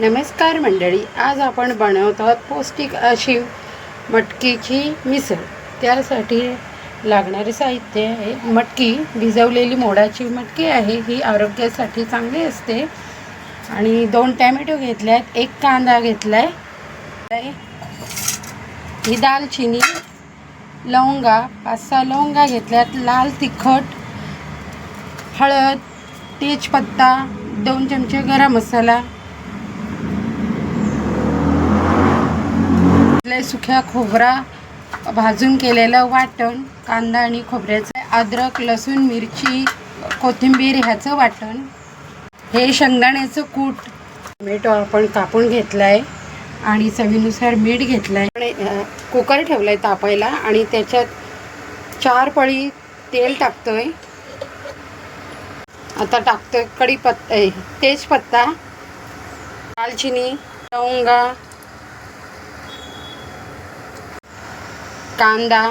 नमस्कार मंडळी आज आपण बनवत आहोत पौष्टिक अशी मटकीची मिसळ. त्यासाठी लागणारे साहित्य आहे. मटकी भिजवलेली मोडाची मटकी आहे. ही आरोग्यासाठी चांगली असते. आणि दोन टॅमॅटो घेतले आहेत एक कांदा घेतला आहे ही दालचिनी लवंगा पाच सहा लवंगा घेतल्यात. लाल तिखट हळद तेजपत्ता दोन चमचे गरम मसाला आपल्या सुक्या खोबरा भाजून केलेलं वाटण कांदा आणि खोबऱ्याचं अद्रक लसूण मिरची कोथिंबीर ह्याचं वाटण. हे शेंगदाण्याचं कूट. टोमॅटो आपण कापून घेतला आहे आणि चवीनुसार मीठ घेतलं आहे कुकर ठेवला आहे तापायला आणि त्याच्यात चार पळी तेल आहे आता टाकतोय कढीपत्ता तेजपत्ता दालचिनी लवंगा कांदा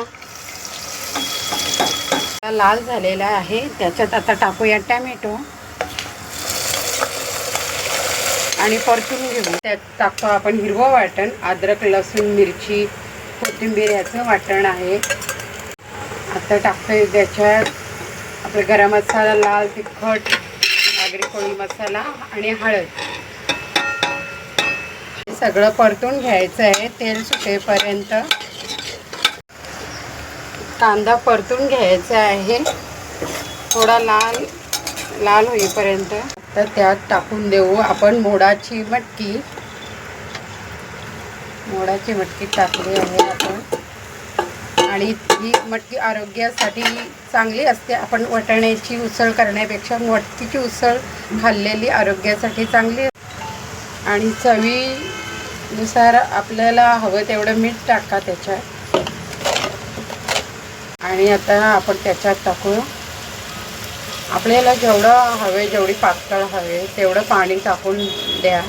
लाल झालेला आहे. त्याच्यात आता टाकूया टॅमॅटो. आणि परतून घेऊ. त्यात टाकतो आपण हिरवं वाटण अद्रक लसूण मिरची कोथिंबीर याचं वाटण आहे. आता टाकतोय त्याच्यात आपला गरम मसाला लाल तिखट आगरी कोळी मसाला आणि हळद. हे सगळं परतून घ्यायचं आहे. तेल सुटेपर्यंत. कांदा परतून घ्यायचा आहे. थोडा लाल लाल होईपर्यंत. तर त्यात टाकून देऊ आपण मोडाची मटकी. मोडाची मटकी टाकली आहे आपण. आणि ही मटकी आरोग्यासाठी चांगली असते. आपण वटाण्याची उसळ करण्यापेक्षा मटकीची उसळ खाल्लेली आरोग्यासाठी चांगली असते. आणि चवीनुसार आपल्याला हवं तेवढं मीठ टाका त्याच्यात. आणि आता आपण त्याच्यात टाकू. आपल्याला जेवढं हवे जेवढी पातळ हवे तेवढं पाणी टाकून द्या.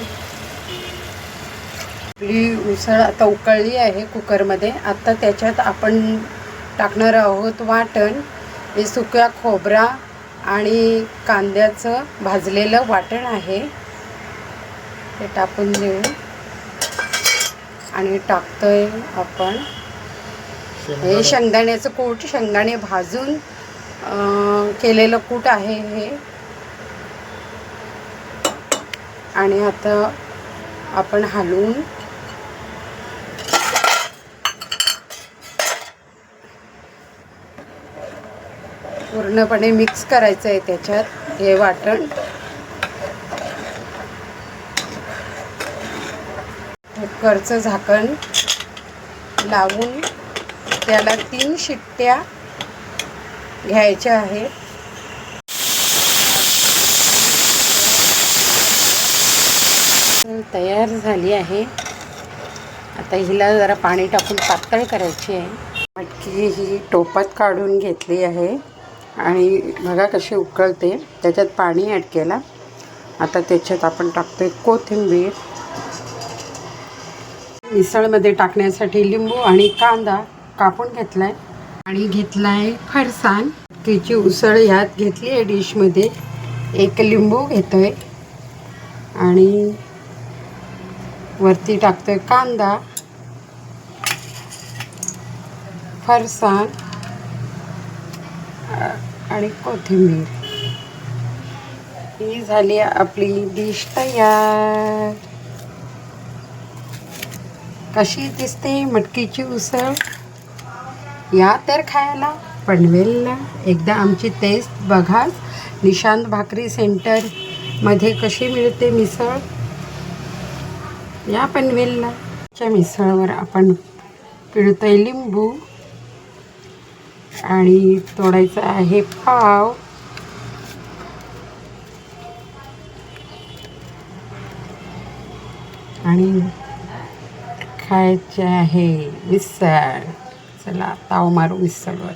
आपली उसळ आता उकळली आहे कुकरमध्ये. आता त्याच्यात आपण टाकणार आहोत वाटण. हे सुक्या खोबरा आणि कांद्याचं भाजलेलं वाटण आहे. ते टाकून देऊ. आणि टाकतोय आपण. हे शेंगदाण्याचं कूट शेंगदाणे भाजून केलेलं कूट आहे हे. आणि आता आपण हलवून पूर्णपणे मिक्स करायचं आहे त्याच्यात हे वाटण. कुकरचं झाकण लावून त्याला तीन शिट्ट्या घ्यायच्या आहेत. तयार झाली आहे. आता हिला जरा पाणी टाकून पातळ करायची आहे. मटकी ही टोपात काढून घेतली आहे आणि बघा कशी उकळते. त्याच्यात पाणी ॲड केला. आता त्याच्यात आपण टाकतोय कोथिंबीर. मिसळमध्ये टाकण्यासाठी लिंबू आणि कांदा कापून घेतलाय आणि घेतलाय फरसाण. तिची उसळ ह्यात घेतली आहे डिशमध्ये एक लिंबू घेतोय. आणि वरती टाकतोय कांदा. फरसाण. आणि कोथिंबीर. ही झाली आपली डिश तयार. कशी दिसते मटकीची उसळ? या तर खायला पनवेलला. एकदा आमची टेस्ट बघाच. निशांत भाकरी सेंटरमध्ये कशी मिळते मिसळ? या पनवेलला. च्या मिसळवर आपण पिळतोय लिंबू. आणि तोडायचा आहे पाव. आणि खायचे आहे मिसळ. चला ताव मारू मिसळवर